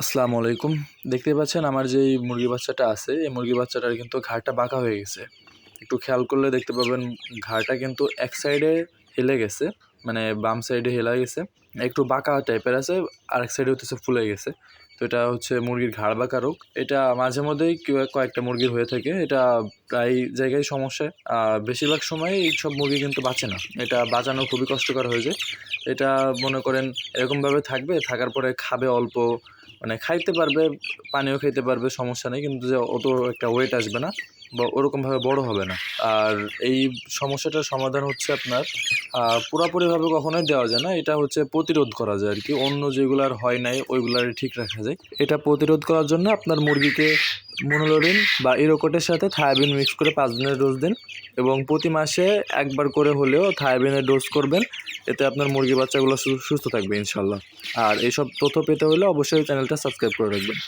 আসসালামু আলাইকুম। দেখতে পাচ্ছেন আমার যে মুরগি বাচ্চাটা আছে, এই মুরগি বাচ্চাটার কিন্তু ঘাড়টা বাঁকা হয়ে গেছে। একটু খেয়াল করলে দেখতে পাবেন ঘাড়টা কিন্তু এক সাইডে হেলে গেছে মানে বাম সাইডে হেলা গেছে, একটু বাঁকা টাইপের আছে আর এক সাইডে হতেছে ফুলে গেছে। তো এটা হচ্ছে মুরগির ঘাড় বাঁকা রোগ। এটা মাঝে মধ্যেই কয়েকটা মুরগির হয়ে থাকে। এটা প্রায় জায়গায় সমস্যা। আর বেশিরভাগ সময় সব মুরগি কিন্তু বাঁচে না। এটা বাঁচানো খুবই কষ্টকর হয়ে যায়। এটা মনে করেন এরকমভাবে থাকবে, থাকার পরে খাবে অল্প। মানে খাইতে পারবে, পানিও খাইতে পারবে, সমস্যা নেই। কিন্তু যে অত একটা ওয়েট আসবে না বা ওরকমভাবে বড় হবে না। আর এই সমস্যাটার সমাধান হচ্ছে আপনার পুরাপুরিভাবে কখনোই দেওয়া যায় না। এটা হচ্ছে প্রতিরোধ করা যায় আর কি। অন্য যেগুলার হয় নাই ওইগুলার ঠিক রাখা যায়। এটা প্রতিরোধ করার জন্য আপনার মুরগিকে মনোলোরিন বা ইরোকোটের সাথে থায়াবিন মিক্স করে পাঁচ দিনের ডোজ দিন এবং প্রতি মাসে একবার করে হলেও থায়াবিনের ডোজ করবেন। এতে আপনার মুরগি বাচ্চাগুলো সুস্থ থাকবে ইনশাল্লাহ। আর এইসব তথ্য পেতে হলে অবশ্যই চ্যানেলটা সাবস্ক্রাইব করে রাখবেন।